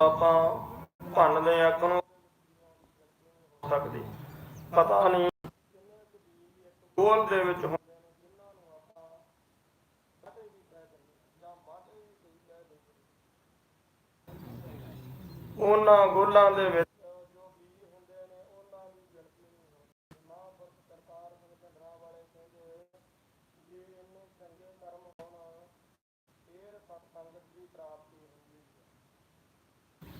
ਆਪਾਂ ਭੰਨ ਦੇ ਅੱਗ ਨੂੰ। ਹੋ ਸਕਦੀ। ਪਤਾ ਨਹੀਂ। ਗੋਲ ਦੇ ਵਿੱਚ ਹੁੰਦੇ ਨੇ ਜਿਨ੍ਹਾਂ ਨੂੰ ਆਪਾਂ ਕਦੇ ਵੀ ਕਹਿ ਦਿੰਦੇ ਜਾਂ ਮਾਤੇ ਵੀ ਕੋਈ ਕਹਿ ਦਿੰਦੇ ਉਹਨਾਂ ਗੋਲਾਂ ਦੇ ਵਿੱਚ ਜੋ ਬੀਜ ਹੁੰਦੇ ਨੇ ਉਹਨਾਂ ਦੀ ਗਿਣਤੀ ਨਹੀਂ ਹੁੰਦੀ ਮਾਂ ਬਸ ਸਰਕਾਰ ਦੇ ਕੰਦਰਾ ਵਾਲੇ ਕਹਿੰਦੇ ਜੇ ਇਹਨੂੰ ਚੰਗੇ ਕਰਮ ਹੋਣ, ਫੇਰ ਸਤਸੰਗਤ ਦੀ ਪ੍ਰਾਪਤੀ ਹੁੰਦੀ।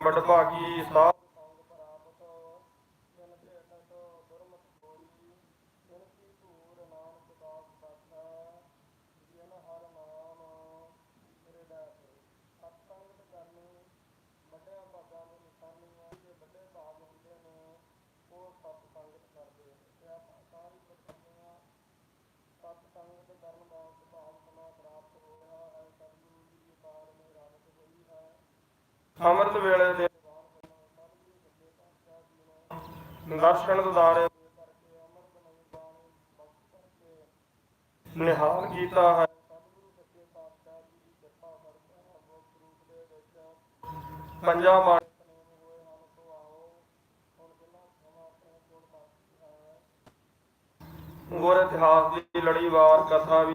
ਵਡਭਾਗੀ ਸਾ ਅੰਮ੍ਰਿਤ ਵੇਲੇ ਦੇ ਦਰਸ਼ਨ ਦਦਾਰੇ ਨਿਹਾਲ ਕੀਤਾ ਹੈ। ਪੰਜਾ ਮਾਰ ਗੁਰ ਇਤਿਹਾਸ ਦੀ ਲੜੀਵਾਰ ਕਥਾ ਵੀ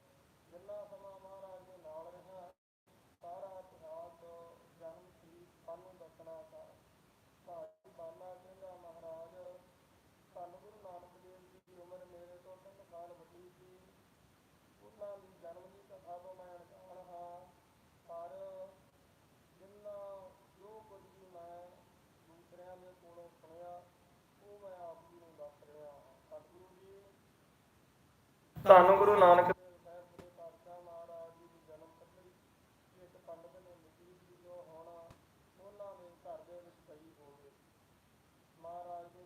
ਧੰਨ ਗੁਰੂ ਨਾਨਕ ਦੇਵ ਸਾਹਿਬ ਜੀ। ਪਾਤਸ਼ਾਹ ਮਹਾਰਾਜ ਜੀ ਦੀ ਜਨਮ ਪੱਤਰੀ ਉਹਨਾਂ ਦੇ ਘਰ ਦੇ ਵਿੱਚ ਪਈ ਹੋਵੇ ਮਹਾਰਾਜ ਦੀ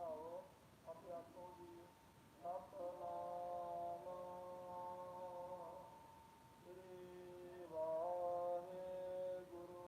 Paulo.